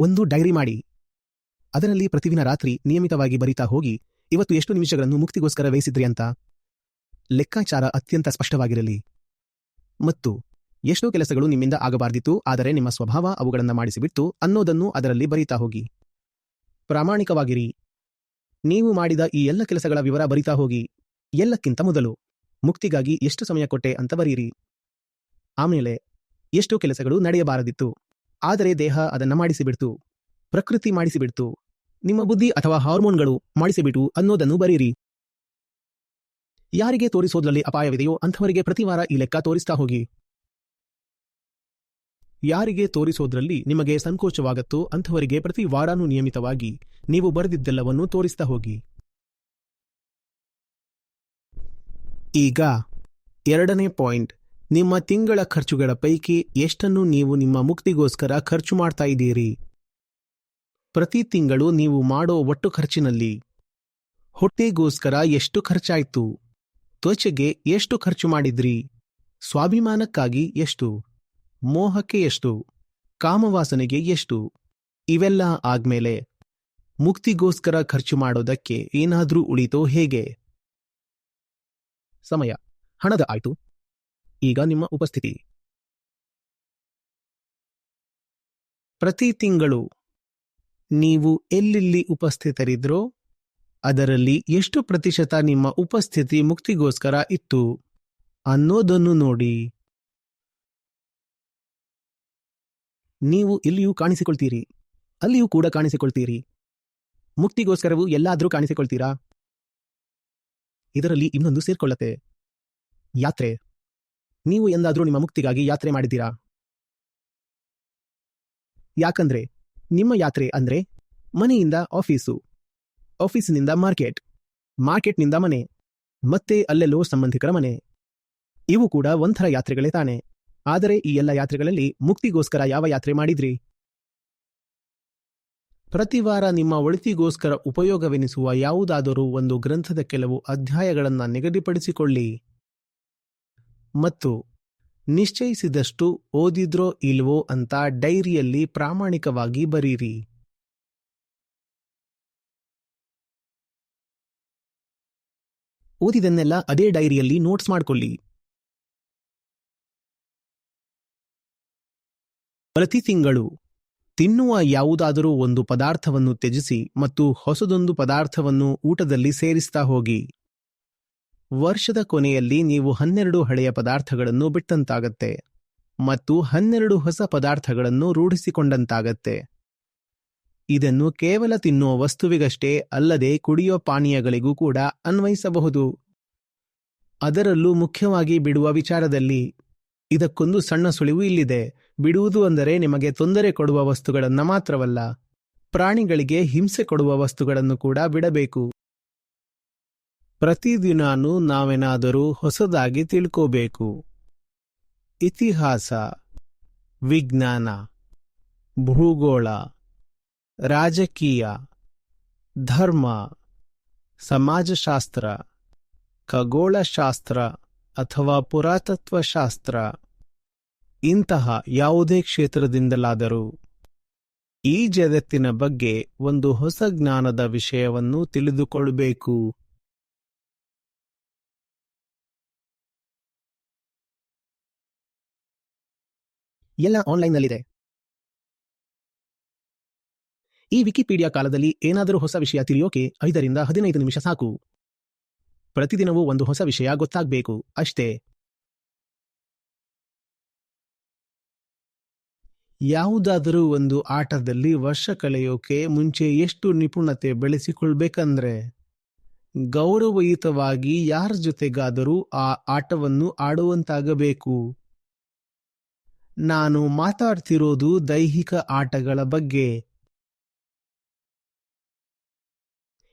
ಒಂದು ಡೈರಿ ಮಾಡಿ. ಅದರಲ್ಲಿ ಪ್ರತಿದಿನ ರಾತ್ರಿ ನಿಯಮಿತವಾಗಿ ಬರಿತಾ ಹೋಗಿ, ಇವತ್ತು ಎಷ್ಟು ನಿಮಿಷಗಳನ್ನು ಮುಕ್ತಿಗೋಸ್ಕರ ವ್ಯಯಿಸಿದ್ರಿ ಅಂತ? ಲೆಕ್ಕಾಚಾರ ಅತ್ಯಂತ ಸ್ಪಷ್ಟವಾಗಿರಲಿ. ಮತ್ತು, ಎಷ್ಟೋ ಕೆಲಸಗಳು ನಿಮ್ಮಿಂದ ಆಗಬಾರ್ದಿತ್ತು, ಆದರೆ ನಿಮ್ಮ ಸ್ವಭಾವ ಅವುಗಳನ್ನು ಮಾಡಿಸಿಬಿಟ್ಟು ಅನ್ನೋದನ್ನು ಅದರಲ್ಲಿ ಬರೀತಾ ಹೋಗಿ. ಪ್ರಾಮಾಣಿಕವಾಗಿರಿ. ನೀವು ಮಾಡಿದ ಈ ಎಲ್ಲ ಕೆಲಸಗಳ ವಿವರ ಬರಿತಾ ಹೋಗಿ. ಎಲ್ಲಕ್ಕಿಂತ ಮೊದಲು. ಮುಕ್ತಿಗಾಗಿ ಎಷ್ಟು ಸಮಯ ಕೊಟ್ಟೆ ಅಂತ ಬರೀರಿ. ಆಮೇಲೆ, ಎಷ್ಟೋ ಕೆಲಸಗಳು ನಡೆಯಬಾರದಿತ್ತು. ಆದರೆ ದೇಹ ಅದನ್ನ ಮಾಡಿಸಿಬಿಡ್ತು. ಪ್ರಕೃತಿ ಮಾಡಿಸಿಬಿಡ್ತು. ನಿಮ್ಮ ಬುದ್ಧಿ ಅಥವಾ ಹಾರ್ಮೋನ್ಗಳು ಮಾಡಿಸಿಬಿಟ್ಟು ಅನ್ನೋದನ್ನು ಬರೀರಿ. ಯಾರಿಗೆ ತೋರಿಸೋದ್ರಲ್ಲಿ ಅಪಾಯವಿದೆಯೋ ಅಂಥವರಿಗೆ ಪ್ರತಿವಾರ ಈ ಲೆಕ್ಕ ತೋರಿಸ್ತಾ ಹೋಗಿ. ಯಾರಿಗೆ ತೋರಿಸೋದ್ರಲ್ಲಿ ನಿಮಗೆ ಸಂಕೋಚವಾಗತ್ತೋ ಅಂಥವರಿಗೆ ಪ್ರತಿ ವಾರಾನೂ ನಿಯಮಿತವಾಗಿ ನೀವು ಬರೆದಿದ್ದೆಲ್ಲವನ್ನು ತೋರಿಸ್ತಾ ಹೋಗಿ. ಈಗ ಎರಡನೇ ಪಾಯಿಂಟ್. ನಿಮ್ಮ ತಿಂಗಳ ಖರ್ಚುಗಳ ಪೈಕಿ ಎಷ್ಟನ್ನು ನೀವು ನಿಮ್ಮ ಮುಕ್ತಿಗೋಸ್ಕರ ಖರ್ಚು ಮಾಡ್ತಾ ಇದ್ದೀರಿ? ಪ್ರತಿ ತಿಂಗಳು ನೀವು ಮಾಡೋ ಒಟ್ಟು ಖರ್ಚಿನಲ್ಲಿ ಹೊಟ್ಟೆಗೋಸ್ಕರ ಎಷ್ಟು ಖರ್ಚಾಯಿತು? ತ್ವಚೆಗೆ ಎಷ್ಟು ಖರ್ಚು ಮಾಡಿದ್ರಿ? ಸ್ವಾಭಿಮಾನಕ್ಕಾಗಿ ಎಷ್ಟು? ಮೋಹಕ್ಕೆ ಎಷ್ಟು? ಕಾಮವಾಸನೆಗೆ ಎಷ್ಟು? ಇವೆಲ್ಲ ಆದ್ಮೇಲೆ ಮುಕ್ತಿಗೋಸ್ಕರ ಖರ್ಚು ಮಾಡೋದಕ್ಕೆ ಏನಾದ್ರೂ ಉಳಿತೋ ಹೇಗೆ? ಸಮಯ. ಹಣದ ಆಯ್ತು. ಈಗ ನಿಮ್ಮ ಉಪಸ್ಥಿತಿ. ಪ್ರತಿ ತಿಂಗಳು ನೀವು ಎಲ್ಲೆಲ್ಲಿ ಉಪಸ್ಥಿತರಿದ್ರೋ ಅದರಲ್ಲಿ ಎಷ್ಟು ಪ್ರತಿಶತ ನಿಮ್ಮ ಉಪಸ್ಥಿತಿ ಮುಕ್ತಿಗೋಸ್ಕರ ಇತ್ತು ಅನ್ನೋದನ್ನು ನೋಡಿ. ನೀವು ಇಲ್ಲಿಯೂ ಕಾಣಿಸಿಕೊಳ್ತೀರಿ, ಅಲ್ಲಿಯೂ ಕೂಡ ಕಾಣಿಸಿಕೊಳ್ತೀರಿ. ಮುಕ್ತಿಗೋಸ್ಕರವೂ ಎಲ್ಲಾದರೂ ಕಾಣಿಸಿಕೊಳ್ತೀರಾ? ಇದರಲ್ಲಿ ಇನ್ನೊಂದು ಸೇರ್ಕೊಳ್ಳತ್ತೆ. ಯಾತ್ರೆ. ನೀವು ಎಂದಾದರೂ ನಿಮ್ಮ ಮುಕ್ತಿಗಾಗಿ ಯಾತ್ರೆ ಮಾಡಿದ್ದೀರಾ? ಯಾಕಂದ್ರೆ, ನಿಮ್ಮ ಯಾತ್ರೆ ಅಂದ್ರೆ ಮನೆಯಿಂದ ಆಫೀಸು. ಆಫೀಸಿನಿಂದ ಮಾರ್ಕೆಟ್. ಮಾರ್ಕೆಟ್ನಿಂದ ಮನೆ. ಮತ್ತೆ ಅಲ್ಲೆಲ್ಲೋ ಸಂಬಂಧಿಕರ ಮನೆ. ಇವು ಕೂಡ ಒಂಥರ ಯಾತ್ರೆಗಳೇ ತಾನೆ. ಆದರೆ ಈ ಎಲ್ಲ ಯಾತ್ರೆಗಳಲ್ಲಿ ಮುಕ್ತಿಗೋಸ್ಕರ ಯಾವ ಯಾತ್ರೆ ಮಾಡಿದ್ರಿ? ಪ್ರತಿ ವಾರ ನಿಮ್ಮ ಒಳಿತಿಗೋಸ್ಕರ ಉಪಯೋಗವೆನಿಸುವ ಯಾವುದಾದರೂ ಒಂದು ಗ್ರಂಥದ ಕೆಲವು ಅಧ್ಯಾಯಗಳನ್ನು ನಿಗದಿಪಡಿಸಿಕೊಳ್ಳಿ. ಮತ್ತು ನಿಶ್ಚಯಿಸಿದಷ್ಟು ಓದಿದ್ರೋ ಇಲ್ವೋ ಅಂತ ಡೈರಿಯಲ್ಲಿ ಪ್ರಾಮಾಣಿಕವಾಗಿ ಬರೀರಿ. ಓದಿದನ್ನೆಲ್ಲ ಅದೇ ಡೈರಿಯಲ್ಲಿ ನೋಟ್ಸ್ ಮಾಡ್ಕೊಳ್ಳಿ. ಪ್ರತಿ ತಿಂಗಳು ತಿನ್ನುವ ಯಾವುದಾದರೂ ಒಂದು ಪದಾರ್ಥವನ್ನು ತ್ಯಜಿಸಿ ಮತ್ತು ಹೊಸದೊಂದು ಪದಾರ್ಥವನ್ನು ಊಟದಲ್ಲಿ ಸೇರಿಸ್ತಾ ಹೋಗಿ. ವರ್ಷದ ಕೊನೆಯಲ್ಲಿ ನೀವು ಹನ್ನೆರಡು ಹಳೆಯ ಪದಾರ್ಥಗಳನ್ನು ಬಿಟ್ಟಂತಾಗತ್ತೆ ಮತ್ತು ಹನ್ನೆರಡು ಹೊಸ ಪದಾರ್ಥಗಳನ್ನು ರೂಢಿಸಿಕೊಂಡಂತಾಗತ್ತೆ. ಇದನ್ನು ಕೇವಲ ತಿನ್ನುವ ವಸ್ತುವಿಗಷ್ಟೇ ಅಲ್ಲದೆ ಕುಡಿಯುವ ಪಾನೀಯಗಳಿಗೂ ಕೂಡ ಅನ್ವಯಿಸಬಹುದು. ಅದರಲ್ಲೂ ಮುಖ್ಯವಾಗಿ ಬಿಡುವ ವಿಚಾರದಲ್ಲಿ, ಇದಕ್ಕೊಂದು ಸಣ್ಣ ಸುಳಿವು ಇಲ್ಲಿದೆ. ಬಿಡುವುದು ಅಂದರೆ ನಿಮಗೆ ತೊಂದರೆ ಕೊಡುವ ವಸ್ತುಗಳನ್ನು ಮಾತ್ರವಲ್ಲ, ಪ್ರಾಣಿಗಳಿಗೆ ಹಿಂಸೆ ಕೊಡುವ ವಸ್ತುಗಳನ್ನು ಕೂಡ ಬಿಡಬೇಕು. ಪ್ರತಿದಿನಾನೂ ನಾವೇನಾದರೂ ಹೊಸದಾಗಿ ತಿಳ್ಕೋಬೇಕು. ಇತಿಹಾಸ, ವಿಜ್ಞಾನ, ಭೂಗೋಳ, ರಾಜಕೀಯ, ಧರ್ಮ, ಸಮಾಜಶಾಸ್ತ್ರ, ಖಗೋಳಶಾಸ್ತ್ರ ಅಥವಾ ಪುರಾತತ್ವಶಾಸ್ತ್ರ, ಇಂತಹ ಯಾವುದೇ ಕ್ಷೇತ್ರದಿಂದಲಾದರೂ ಈ ಜಗತ್ತಿನ ಬಗ್ಗೆ ಒಂದು ಹೊಸ ಜ್ಞಾನದ ವಿಷಯವನ್ನು ತಿಳಿದುಕೊಳ್ಳಬೇಕು ಎಲ್ಲ ಆನ್ಲೈನ್ನಲ್ಲಿದೆ ಈ ವಿಕಿಪೀಡಿಯಾ ಕಾಲದಲ್ಲಿ ಏನಾದರೂ ಹೊಸ ವಿಷಯ ತಿಳಿಯೋಕೆ ಐದರಿಂದ ಹದಿನೈದು ನಿಮಿಷ ಸಾಕು. ಪ್ರತಿದಿನವೂ ಒಂದು ಹೊಸ ವಿಷಯ ಗೊತ್ತಾಗಬೇಕು, ಅಷ್ಟೇ. ಯಾವುದಾದರೂ ಒಂದು ಆಟದಲ್ಲಿ ವರ್ಷ ಕಳೆಯೋಕೆ ಮುಂಚೆ ಎಷ್ಟು ನಿಪುಣತೆ ಬೆಳೆಸಿಕೊಳ್ಬೇಕಂದ್ರೆ, ಗೌರವಯುತವಾಗಿ ಯಾರ ಜೊತೆಗಾದರೂ ಆ ಆಟವನ್ನು ಆಡುವಂತಾಗಬೇಕು. ನಾನು ಮಾತಾಡ್ತಿರೋದು ದೈಹಿಕ ಆಟಗಳ ಬಗ್ಗೆ.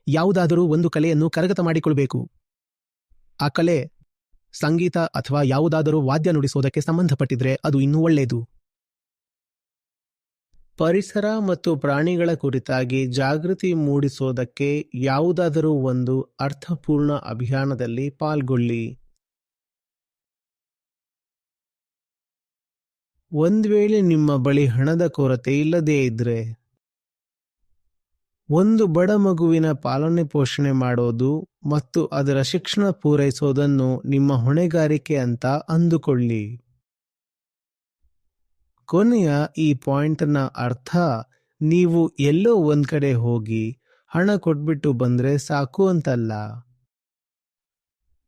ಯಾವುದಾದರೂ ಒಂದು ಕಲೆಯನ್ನು ಕರಗತ ಮಾಡಿಕೊಳ್ಬೇಕು. ಆ ಕಲೆ, ಸಂಗೀತ ಅಥವಾ ಯಾವುದಾದರೂ ವಾದ್ಯ ನುಡಿಸೋದಕ್ಕೆ ಸಂಬಂಧಪಟ್ಟಿದ್ರೆ ಅದು ಇನ್ನೂ ಒಳ್ಳೆಯದು ಪರಿಸರ ಮತ್ತು ಪ್ರಾಣಿಗಳ ಕುರಿತಾಗಿ ಜಾಗೃತಿ ಮೂಡಿಸೋದಕ್ಕೆ ಯಾವುದಾದರೂ ಒಂದು ಅರ್ಥಪೂರ್ಣ ಅಭಿಯಾನದಲ್ಲಿ ಪಾಲ್ಗೊಳ್ಳಿ. ಒಂದ್ ವೇಳೆ ನಿಮ್ಮ ಬಳಿ ಹಣದ ಕೊರತೆ ಇಲ್ಲದೇ ಇದ್ರೆ, ಒಂದು ಬಡ ಮಗುವಿನ ಪಾಲನೆ ಪೋಷಣೆ ಮಾಡೋದು ಮತ್ತು ಅದರ ಶಿಕ್ಷಣ ಪೂರೈಸೋದನ್ನು ನಿಮ್ಮ ಹೊಣೆಗಾರಿಕೆ ಅಂತ ಅಂದುಕೊಳ್ಳಿ. ಕೊನೆಯ ಈ ಪಾಯಿಂಟ್ನ ಅರ್ಥ, ನೀವು ಎಲ್ಲೋ ಒಂದ್ ಕಡೆ ಹೋಗಿ ಹಣ ಕೊಟ್ಬಿಟ್ಟು ಬಂದ್ರೆ ಸಾಕು ಅಂತಲ್ಲ.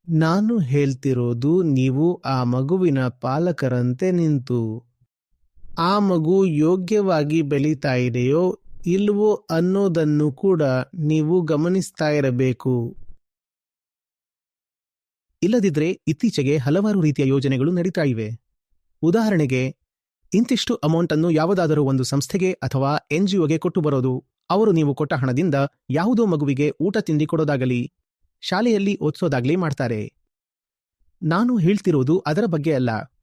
ನಾನು ಹೇಳ್ತಿರೋದು, ನೀವು ಆ ಮಗುವಿನ ಪಾಲಕರಂತೆ ನಿಂತು. ಆ ಮಗು ಯೋಗ್ಯವಾಗಿ ಬೆಳೀತಾ ಇದೆಯೋ ಇಲ್ವೋ ಅನ್ನೋದನ್ನು ಕೂಡ ನೀವು ಗಮನಿಸ್ತಾ ಇರಬೇಕು. ಇಲ್ಲದಿದ್ರೆ ಇತ್ತೀಚೆಗೆ ಹಲವಾರು ರೀತಿಯ ಯೋಜನೆಗಳು ನಡೀತಾ ಇವೆ. ಉದಾಹರಣೆಗೆ, ಇಂತಿಷ್ಟು ಅಮೌಂಟ್ ಅನ್ನು ಯಾವುದಾದರೂ ಒಂದು ಸಂಸ್ಥೆಗೆ ಅಥವಾ ಎನ್ ಒಗೆ ಕೊಟ್ಟು ಬರೋದು. ಅವರು ನೀವು ಕೊಟ್ಟ ಹಣದಿಂದ ಯಾವುದೋ ಮಗುವಿಗೆ ಊಟ ತಿಂಡಿ ಕೊಡೋದಾಗಲಿ, ಶಾಲೆಯಲ್ಲಿ ಓದಿಸೋದಾಗಲಿ ಮಾಡ್ತಾರೆ. ನಾನು ಹೇಳ್ತಿರೋದು ಅದರ ಬಗ್ಗೆ ಅಲ್ಲ.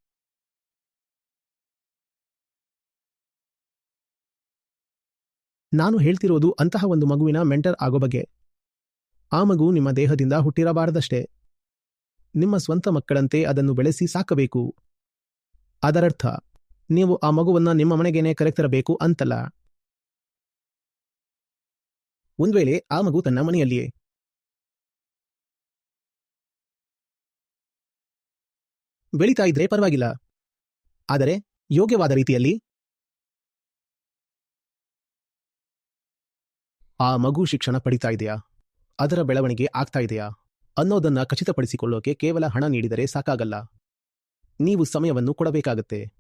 ನಾನು ಹೇಳ್ತಿರೋದು ಅಂತಹ ಒಂದು ಮಗುವಿನ ಮೆಂಟರ್ ಆಗೋ ಬಗ್ಗೆ. ಆ ಮಗು ನಿಮ್ಮ ದೇಹದಿಂದ ಹುಟ್ಟಿರಬಾರದಷ್ಟೇ. ನಿಮ್ಮ ಸ್ವಂತ ಮಕ್ಕಳಂತೆ ಅದನ್ನು ಬೆಳೆಸಿ ಸಾಕಬೇಕು. ಅದರರ್ಥ, ನೀವು ಆ ಮಗುವನ್ನು ನಿಮ್ಮ ಮನೆಗೇನೆ ಕರೆತರಬೇಕು ಅಂತಲ್ಲ. ಒಂದು ವೇಳೆ ಆ ಮಗು ತನ್ನ ಮನೆಯಲ್ಲಿಯೇ. ಬೆಳೀತಾ ಇದ್ರೆ ಪರವಾಗಿಲ್ಲ. ಆದರೆ ಯೋಗ್ಯವಾದ ರೀತಿಯಲ್ಲಿ ಆ ಮಗು ಶಿಕ್ಷಣ ಪಡಿತಾ ಇದೆಯಾ? ಅದರ ಬೆಳವಣಿಗೆ ಆಗ್ತಾ ಇದೆಯಾ? ಅನ್ನೋದನ್ನ ಖಚಿತಪಡಿಸಿಕೊಳ್ಳೋಕೆ ಕೇವಲ ಹಣ ನೀಡಿದರೆ ಸಾಕಾಗಲ್ಲ. ನೀವು ಸಮಯವನ್ನು ಕೊಡಬೇಕಾಗತ್ತೆ.